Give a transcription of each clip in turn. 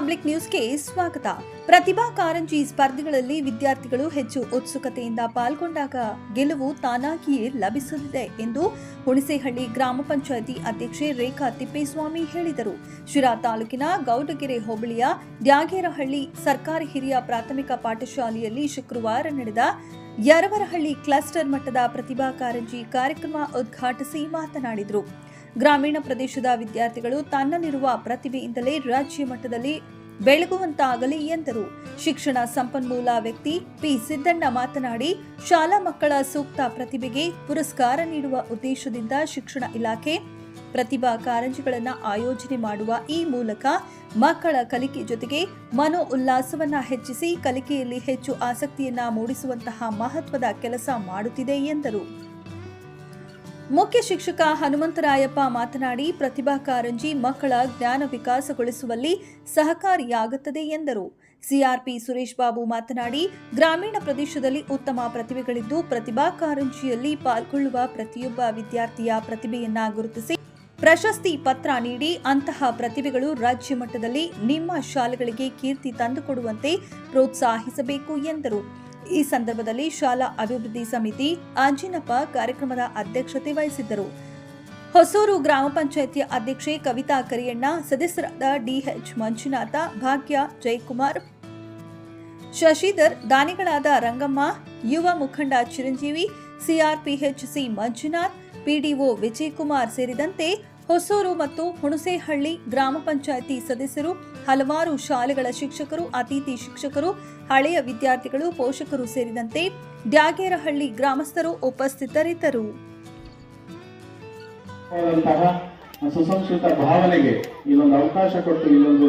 Public ನ್ಯೂಸ್ಗೆ ಸ್ವಾಗತ. ಪ್ರತಿಭಾ ಕಾರಂಜಿ ಸ್ಪರ್ಧೆಗಳಲ್ಲಿ ವಿದ್ಯಾರ್ಥಿಗಳು ಹೆಚ್ಚು ಉತ್ಸುಕತೆಯಿಂದ ಪಾಲ್ಗೊಂಡಾಗ ಗೆಲುವು ತಾನಾಗಿಯೇ ಲಭಿಸಲಿದೆ ಎಂದು ಹುಣಸೇಹಳ್ಳಿ ಗ್ರಾಮ ಪಂಚಾಯಿತಿ ಅಧ್ಯಕ್ಷೆ ರೇಖಾ ತಿಪ್ಪೇಸ್ವಾಮಿ ಹೇಳಿದರು. ಶಿರಾ ತಾಲೂಕಿನ ಗೌಡಗೆರೆ ಹೋಬಳಿಯ ದ್ಯಾಗೇರಹಳ್ಳಿ ಸರ್ಕಾರಿ ಹಿರಿಯ ಪ್ರಾಥಮಿಕ ಪಾಠಶಾಲೆಯಲ್ಲಿ ಶುಕ್ರವಾರ ನಡೆದ ಯರವರಹಳ್ಳಿ ಕ್ಲಸ್ಟರ್ ಮಟ್ಟದ ಪ್ರತಿಭಾ ಕಾರಂಜಿ ಕಾರ್ಯಕ್ರಮ ಉದ್ಘಾಟಿಸಿ ಮಾತನಾಡಿದರು. ಗ್ರಾಮೀಣ ಪ್ರದೇಶದ ವಿದ್ಯಾರ್ಥಿಗಳು ತನ್ನಲ್ಲಿರುವ ಪ್ರತಿಭೆಯಿಂದಲೇ ರಾಜ್ಯ ಮಟ್ಟದಲ್ಲಿ ಬೆಳಗುವಂತಾಗಲಿ ಎಂದರು. ಶಿಕ್ಷಣ ಸಂಪನ್ಮೂಲ ವ್ಯಕ್ತಿ ಪಿ. ಸಿದ್ದಣ್ಣ ಮಾತನಾಡಿ, ಶಾಲಾ ಮಕ್ಕಳ ಸೂಕ್ತ ಪ್ರತಿಭೆಗೆ ಪುರಸ್ಕಾರ ನೀಡುವ ಉದ್ದೇಶದಿಂದ ಶಿಕ್ಷಣ ಇಲಾಖೆ ಪ್ರತಿಭಾ ಕಾರಂಜಿಗಳನ್ನು ಆಯೋಜನೆ ಮಾಡುವ ಈ ಮೂಲಕ ಮಕ್ಕಳ ಕಲಿಕೆ ಜೊತೆಗೆ ಮನೋ ಉಲ್ಲಾಸವನ್ನು ಹೆಚ್ಚಿಸಿ ಕಲಿಕೆಯಲ್ಲಿ ಹೆಚ್ಚು ಆಸಕ್ತಿಯನ್ನ ಮೂಡಿಸುವಂತಹ ಮಹತ್ವದ ಕೆಲಸ ಮಾಡುತ್ತಿದೆ ಎಂದರು. ಮುಖ್ಯ ಶಿಕ್ಷಕ ಹನುಮಂತರಾಯಪ್ಪ ಮಾತನಾಡಿ, ಪ್ರತಿಭಾ ಕಾರಂಜಿ ಮಕ್ಕಳ ಜ್ಞಾನ ವಿಕಾಸಗೊಳಿಸುವಲ್ಲಿ ಸಹಕಾರಿಯಾಗುತ್ತದೆ ಎಂದರು. ಸಿಆರ್ಪಿ ಸುರೇಶ್ ಬಾಬು ಮಾತನಾಡಿ, ಗ್ರಾಮೀಣ ಪ್ರದೇಶದಲ್ಲಿ ಉತ್ತಮ ಪ್ರತಿಭೆಗಳಿದ್ದು, ಪ್ರತಿಭಾ ಕಾರಂಜಿಯಲ್ಲಿ ಪಾಲ್ಗೊಳ್ಳುವ ಪ್ರತಿಯೊಬ್ಬ ವಿದ್ಯಾರ್ಥಿಯ ಪ್ರತಿಭೆಯನ್ನ ಗುರುತಿಸಿ ಪ್ರಶಸ್ತಿ ಪತ್ರ ನೀಡಿ, ಅಂತಹ ಪ್ರತಿಭೆಗಳು ರಾಜ್ಯ ಮಟ್ಟದಲ್ಲಿ ನಿಮ್ಮ ಶಾಲೆಗಳಿಗೆ ಕೀರ್ತಿ ತಂದುಕೊಡುವಂತೆ ಪ್ರೋತ್ಸಾಹಿಸಬೇಕು ಎಂದರು. ಈ ಸಂದರ್ಭದಲ್ಲಿ ಶಾಲಾ ಅಭಿವೃದ್ಧಿ ಸಮಿತಿ ಆಂಜಿನಪ್ಪ ಕಾರ್ಯಕ್ರಮದ ಅಧ್ಯಕ್ಷತೆ ವಹಿಸಿದ್ದರು. ಹೊಸೂರು ಗ್ರಾಮ ಪಂಚಾಯಿತಿಯ ಅಧ್ಯಕ್ಷೆ ಕವಿತಾ ಕರಿಯಣ್ಣ, ಸದಸ್ಯರಾದ ಡಿಎಚ್ ಮಂಜುನಾಥ, ಭಾಗ್ಯ ಜಯಕುಮಾರ್, ಶಶಿಧರ್, ದಾನಿಗಳಾದ ರಂಗಮ್ಮ, ಯುವ ಮುಖಂಡ ಚಿರಂಜೀವಿ, ಸಿಆರ್ಪಿಎಚ್ಸಿ ಮಂಜುನಾಥ್, ಪಿಡಿಒ ವಿಜಯಕುಮಾರ್ ಸೇರಿದಂತೆ ಹೊಸೂರು ಮತ್ತು ಹುಣಸೇಹಳ್ಳಿ ಗ್ರಾಮ ಪಂಚಾಯಿತಿ ಸದಸ್ಯರು, ಹಲವಾರು ಶಾಲೆಗಳ ಶಿಕ್ಷಕರು, ಅತಿಥಿ ಶಿಕ್ಷಕರು, ಹಳೆಯ ವಿದ್ಯಾರ್ಥಿಗಳು, ಪೋಷಕರು ಸೇರಿದಂತೆ ಡ್ಯಾಗೇರಹಳ್ಳಿ ಗ್ರಾಮಸ್ಥರು ಉಪಸ್ಥಿತರಿದ್ದರು. ಸುಸಂಸ್ಕೃತ ಭಾವನೆಗೆ ಇಲ್ಲೊಂದು ಅವಕಾಶ ಕೊಟ್ಟು ಇಲ್ಲೊಂದು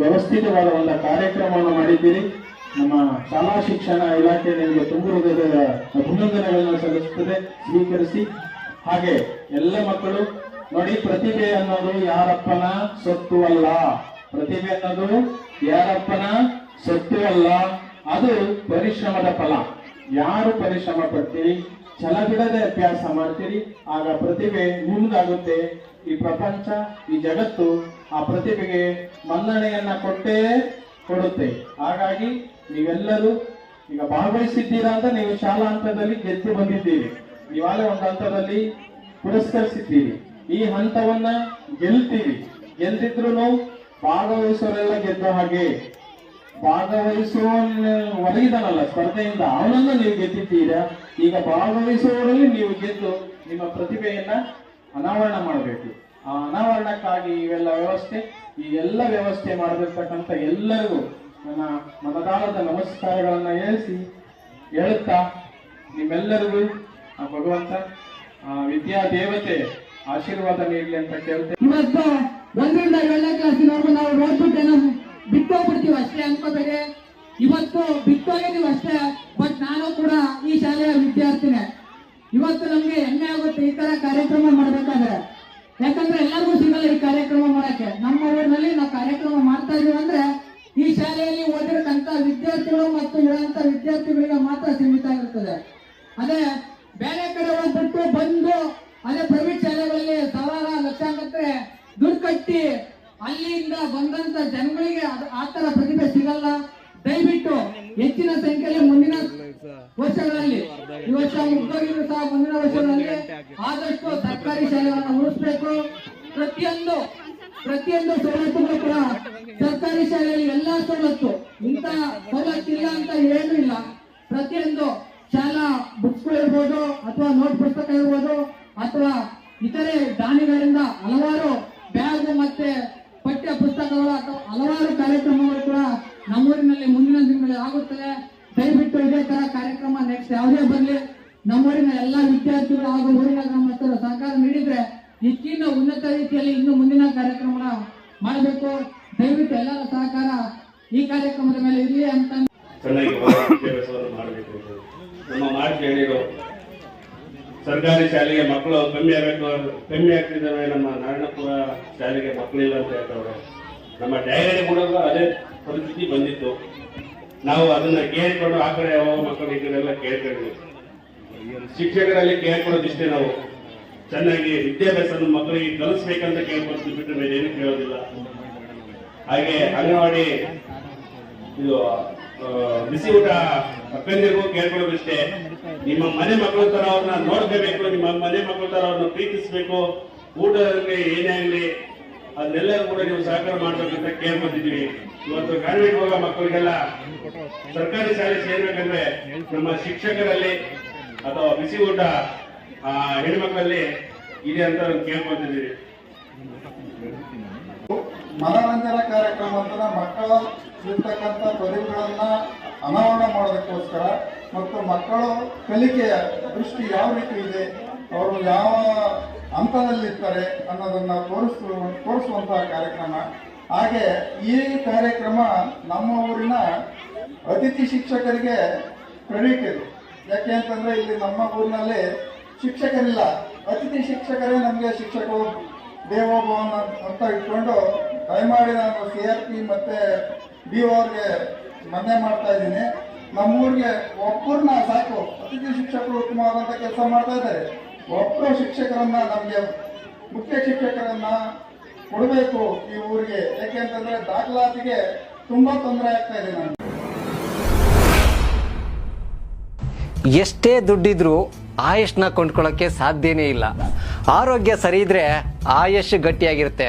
ವ್ಯವಸ್ಥಿತವಾದ ಒಂದು ಕಾರ್ಯಕ್ರಮವನ್ನು ಮಾಡಿದ್ದೀರಿ. ನಮ್ಮ ಶಾಲಾ ಶಿಕ್ಷಣ ಇಲಾಖೆ ನಿಮಗೆ ತುಂಬು ಹೃದಯದ ಅಭಿನಂದನೆಗಳನ್ನು ಸಲ್ಲಿಸುತ್ತದೆ. ಸ್ವೀಕರಿಸಿ. ಹಾಗೆ ಎಲ್ಲ ಮಕ್ಕಳು ನೋಡಿ ಪ್ರತಿಭೆ ಅನ್ನೋದು ಯಾರಪ್ಪನ ಸೊತ್ತು ಅಲ್ಲ. ಪ್ರತಿಭೆ ಅನ್ನೋದು ಯಾರಪ್ಪನ ಸೊತ್ತು ಅಲ್ಲ. ಅದು ಪರಿಶ್ರಮದ ಫಲ. ಯಾರು ಪರಿಶ್ರಮ ಪಡ್ತೀರಿ ಛಲ ಬಿಡದೆ ಅಭ್ಯಾಸ ಮಾಡ್ತೀರಿ. ಆಗ ಪ್ರತಿಭೆ ನಿಮ್ದಾಗುತ್ತೆ. ಈ ಪ್ರಪಂಚ, ಈ ಜಗತ್ತು ಆ ಪ್ರತಿಭೆಗೆ ಮನ್ನಣೆಯನ್ನ ಕೊಟ್ಟೇ ಕೊಡುತ್ತೆ. ಹಾಗಾಗಿ ನೀವೆಲ್ಲರೂ ಈಗ ಭಾಗವಹಿಸಿದ್ದೀರಾ ಅಂತ ನೀವು ಶಾಲಾ ಹಂತದಲ್ಲಿ ಗೆದ್ದು ಬಂದಿದ್ದೀರಿ. ನೀವಾಗಲೇ ಒಂದು ಹಂತದಲ್ಲಿ ಪುರಸ್ಕರಿಸಿದ್ದೀರಿ. ಈ ಹಂತವನ್ನ ಗೆಲ್ತೀರಿ ಗೆಲ್ತಿದ್ರು ಭಾಗವಹಿಸೋರೆಲ್ಲ ಗೆದ್ದ ಹಾಗೆ. ಭಾಗವಹಿಸುವ ಒದಗಿದಾನಲ್ಲ ಸ್ಪರ್ಧೆಯಿಂದ ಅವನನ್ನು ನೀವು ಗೆದ್ದಿದ್ದೀರಾ? ಈಗ ಭಾಗವಹಿಸುವವರಲ್ಲಿ ನೀವು ಗೆದ್ದು ನಿಮ್ಮ ಪ್ರತಿಭೆಯನ್ನ ಅನಾವರಣ ಮಾಡಬೇಕು. ಆ ಅನಾವರಣಕ್ಕಾಗಿ ಇವೆಲ್ಲ ವ್ಯವಸ್ಥೆ, ಈ ಎಲ್ಲ ವ್ಯವಸ್ಥೆ ಮಾಡಿರ್ತಕ್ಕಂಥ ಎಲ್ಲರಿಗೂ ನನ್ನ ಮನದಾಳದ ನಮಸ್ಕಾರಗಳನ್ನ ಹೇಳಿಸಿ ಹೇಳುತ್ತಾ ನಿಮ್ಮೆಲ್ಲರಿಗೂ ಆ ಭಗವಂತ, ಆ ವಿದ್ಯಾ ದೇವತೆ ಆಶೀರ್ವಾದ ನೀಡಲಿ ಅಂತ ಕೇಳ್ತೇವೆ ಇವತ್ತು ಒಂದರಿಂದ ಏಳನೇ ಕ್ಲಾಸಿನವರೆಗೂ ನಾವು ನೋಡ್ಬಿಟ್ಟೇನೋ ಬಿಟ್ಟೋಗ್ಬಿಡ್ತೀವಿ ಅಷ್ಟೇ ಅನ್ಕೋಬೇಡಿ. ಇವತ್ತು ಬಿಟ್ಟೋಗಿದೀವಿ ಅಷ್ಟೇ ಬಟ್ ನಾನು ಕೂಡ ಈ ಶಾಲೆಯ ವಿದ್ಯಾರ್ಥಿನೇ. ಇವತ್ತು ನಮ್ಗೆ ಹೆಮ್ಮೆ ಆಗುತ್ತೆ ಈ ತರ ಕಾರ್ಯಕ್ರಮ ಮಾಡ್ಬೇಕಾದ್ರೆ. ಯಾಕಂದ್ರೆ ಎಲ್ಲರಿಗೂ ಸಿಗಲ್ಲ ಈ ಕಾರ್ಯಕ್ರಮ ಮಾಡಕ್ಕೆ. ನಮ್ಮ ಊರಿನಲ್ಲಿ ನಾವು ಕಾರ್ಯಕ್ರಮ ಮಾಡ್ತಾ ಇದೀವಿ ಅಂದ್ರೆ ಈ ಶಾಲೆಯಲ್ಲಿ ಓದಿರತಂತ ವಿದ್ಯಾರ್ಥಿಗಳು ಮತ್ತು ಇರುವಂತ ವಿದ್ಯಾರ್ಥಿಗಳಿಗೆ ಮಾತ್ರ ಸೀಮಿತ ಆಗಿರ್ತದೆ. ಅದೇ ಬೇರೆ ಕಡೆ ಹೋಗ್ಬಿಟ್ಟು ಬಂದು ಅದೇ ಪ್ರೈವೇಟ್ ಶಾಲೆಗಳಲ್ಲಿ ಸಾವಿರ ಲಕ್ಷಾಂತರ ದುಡ್ಡು ಕಟ್ಟಿ ಅಲ್ಲಿಂದ ಬಂದಂತ ಜನಗಳಿಗೆ ಆತರ ಪ್ರತಿಭೆ ಸಿಗಲ್ಲ. ದಯವಿಟ್ಟು ಹೆಚ್ಚಿನ ಸಂಖ್ಯೆಯಲ್ಲಿ ಮುಂದಿನ ವರ್ಷಗಳಲ್ಲಿ, ಈ ವರ್ಷ ಸಹ ಮುಂದಿನ ವರ್ಷಗಳಲ್ಲಿ ಆದಷ್ಟು ಸರ್ಕಾರಿ ಶಾಲೆಗಳನ್ನು ಉಳಿಸ್ಬೇಕು. ಪ್ರತಿಯೊಂದು ಪ್ರತಿಯೊಂದು ಸವಲತ್ತುಗಳು ಕೂಡ ಸರ್ಕಾರಿ ಶಾಲೆಯಲ್ಲಿ ಎಲ್ಲಾ ಸವಲತ್ತು ಇಂತ ಸವಲತ್ತು ಇಲ್ಲ ಅಂತ ಏನೂ ಇಲ್ಲ. ಪ್ರತಿಯೊಂದು ಶಾಲಾ ಬುಕ್ಸ್ಗಳು ಇರ್ಬೋದು ಅಥವಾ ನೋಟ್ ಪುಸ್ತಕ ಇರ್ಬೋದು ಅಥವಾ ಇತರೆ ದಾನಿಗಳಿಂದ ಹಲವಾರು ಬ್ಯಾಗ್ ಮತ್ತೆ ಪಠ್ಯ ಪುಸ್ತಕಗಳು ಅಥವಾ ಹಲವಾರು ಕಾರ್ಯಕ್ರಮಗಳು ಕೂಡ ನಮ್ಮೂರಿನಲ್ಲಿ ಮುಂದಿನ ದಿನಗಳಲ್ಲಿ ಆಗುತ್ತದೆ ದಯವಿಟ್ಟು ಇದೇ ತರ ಕಾರ್ಯಕ್ರಮ ನೆಕ್ಸ್ಟ್ ಯಾವುದೇ ಬರಲಿ, ನಮ್ಮೂರಿನ ಎಲ್ಲ ವಿದ್ಯಾರ್ಥಿಗಳು ಹಾಗೂ ಊರಿನ ಗ್ರಾಮಸ್ಥರು ಸಹಕಾರ ನೀಡಿದ್ರೆ ಹೆಚ್ಚಿನ ಉನ್ನತ ರೀತಿಯಲ್ಲಿ ಇನ್ನು ಮುಂದಿನ ಕಾರ್ಯಕ್ರಮ ಮಾಡಬೇಕು. ದಯವಿಟ್ಟು ಎಲ್ಲರ ಸಹಕಾರ ಈ ಕಾರ್ಯಕ್ರಮದ ಮೇಲೆ ಇರಲಿ ಅಂತ ಚೆನ್ನಾಗಿ ಮಾಡಬೇಕು ನಮ್ಮ ಮಾತು ಹೇಳಿರೋ ಸರ್ಕಾರಿ ಶಾಲೆಗೆ ಮಕ್ಕಳು ಕಮ್ಮಿ ಆಗಬೇಕು ಕಮ್ಮಿ ಆಗ್ತಿದ್ದಾವೆ ನಮ್ಮ ನಾರಾಯಣಪುರ ಶಾಲೆಗೆ ಮಕ್ಕಳಿಲ್ಲ ಅಂತ ಹೇಳ್ತವ್ರೆ. ನಮ್ಮ ಡೈರಿ ಕೂಡ ಅದೇ ಪರಿಸ್ಥಿತಿ ಬಂದಿತ್ತು. ನಾವು ಅದನ್ನ ಕೇಳಿಕೊಂಡು ಆ ಕಡೆ ಯಾವ ಮಕ್ಕಳು ಈ ಕಡೆ ಎಲ್ಲ ಕೇಳ್ಕೊಂಡ್ವಿ ಶಿಕ್ಷಕರಲ್ಲಿ ಕೇಳ್ಕೊಳ್ಳೋದಿಷ್ಟೇ ನಾವು. ಚೆನ್ನಾಗಿ ವಿದ್ಯಾಭ್ಯಾಸ ಮಕ್ಕಳಿಗೆ ಕಲಿಸ್ಬೇಕಂತ ಕೇಳ್ಕೊಡ್ತೀವಿ ಬಿಟ್ಟು ಮೇಲೆ ಏನು ಕೇಳೋದಿಲ್ಲ. ಹಾಗೆ ಅಂಗನವಾಡಿ ಇದು ಬಿಸಿ ಊಟ ಅಕ್ಕಂದಿರಿಗೂ ಕೇಳ್ಕೊಳ್ಳೋದಿಷ್ಟೇ ನಿಮ್ಮ ಮನೆ ಮಕ್ಕಳ ತರ ಅವ್ರನ್ನ ನೋಡ್ಕೋಬೇಕು, ನಿಮ್ಮ ಮನೆ ಮಕ್ಕಳ ತರ ಅವ್ರನ್ನ ಪ್ರೀತಿಸ್ಬೇಕು. ಊಟಕ್ಕೆ ಏನೇ ಆಗಲಿ ಅದನ್ನೆಲ್ಲರೂ ಕೂಡ ನೀವು ಸಹಕಾರ ಮಾಡ್ಬೇಕಂತ ಕೇಳ್ಕೊತಿದ್ದೀವಿ ಇವತ್ತು ಕಾನ್ವೆಂಟ್ ಹೋಗ ಮಕ್ಕಳಿಗೆಲ್ಲ ಸರ್ಕಾರಿ ಶಾಲೆ ಸೇರ್ಬೇಕಂದ್ರೆ ನಮ್ಮ ಶಿಕ್ಷಕರಲ್ಲಿ ಅಥವಾ ಬಿಸಿ ಊಟ, ಆ, ಹೆಣ್ಮಕ್ಳಲ್ಲಿ ಇದೆ ಅಂತ ಕೇಳ್ಕೊತಿದ್ದೀವಿ ಮನರಂಜನಾ ಕಾರ್ಯಕ್ರಮ ಅಂತ ಮಕ್ಕಳ ಇರ್ತಕ್ಕಂಥ ಪ್ರತಿಭೆಗಳನ್ನ ಅನಾವರಣ ಮಾಡೋದಕ್ಕೋಸ್ಕರ ಮತ್ತು ಮಕ್ಕಳು ಕಲಿಕೆಯ ದೃಷ್ಟಿ ಯಾವ ರೀತಿ ಇದೆ, ಅವರು ಯಾವ ಹಂತದಲ್ಲಿರ್ತಾರೆ ಅನ್ನೋದನ್ನ ತೋರಿಸ, ತೋರಿಸುವಂತಹ ಕಾರ್ಯಕ್ರಮ. ಹಾಗೆ ಈ ಕಾರ್ಯಕ್ರಮ ನಮ್ಮ ಊರಿನ ಅತಿಥಿ ಶಿಕ್ಷಕರಿಗೆ ಕ್ರೆಡಿಟ್ ಇದೆ ಯಾಕೆ ಅಂತಂದ್ರೆ ಇಲ್ಲಿ ನಮ್ಮ ಊರಿನಲ್ಲಿ ಶಿಕ್ಷಕರಿಲ್ಲ. ಅತಿಥಿ ಶಿಕ್ಷಕರೇ ನಮಗೆ ಶಿಕ್ಷಕರು ದೇವೋಭವನ ಅಂತ ಇಟ್ಕೊಂಡು ದಯಮಾಡಿ ನಾನು ಸಿ ಆರ್ ಪಿ ಮತ್ತೆ ಡಿ ಅವ್ರಿಗೆ ಮನೆ ಮಾಡ್ತಾ ಇದ್ದೀನಿ. ನಮ್ಮೂರಿಗೆ ಒಬ್ಬರನ್ನ ಸಾಕು. ಅತಿಥಿ ಶಿಕ್ಷಕರು ಉತ್ತಮವಾದಂಥ ಕೆಲಸ ಮಾಡ್ತಾ ಇದ್ದಾರೆ. ಒಬ್ಬರು ಶಿಕ್ಷಕರನ್ನ ನಮಗೆ ಮುಖ್ಯ ಶಿಕ್ಷಕರನ್ನ ಕೊಡಬೇಕು ಈ ಊರಿಗೆ. ಯಾಕೆಂತಂದ್ರೆ ದಾಖಲಾತಿಗೆ ತುಂಬಾ ತೊಂದರೆ ಆಗ್ತಾ ಇದೆ ನಾನು ಎಷ್ಟೇ ದುಡ್ಡಿದ್ರೂ ಆಯುಷ್ನ ಕೊಂಡ್ಕೊಳ್ಳೋಕ್ಕೆ ಸಾಧ್ಯನೇ ಇಲ್ಲ. ಆರೋಗ್ಯ ಸರಿ ಇದ್ರೆ ಆಯುಷ್ ಗಟ್ಟಿಯಾಗಿರುತ್ತೆ.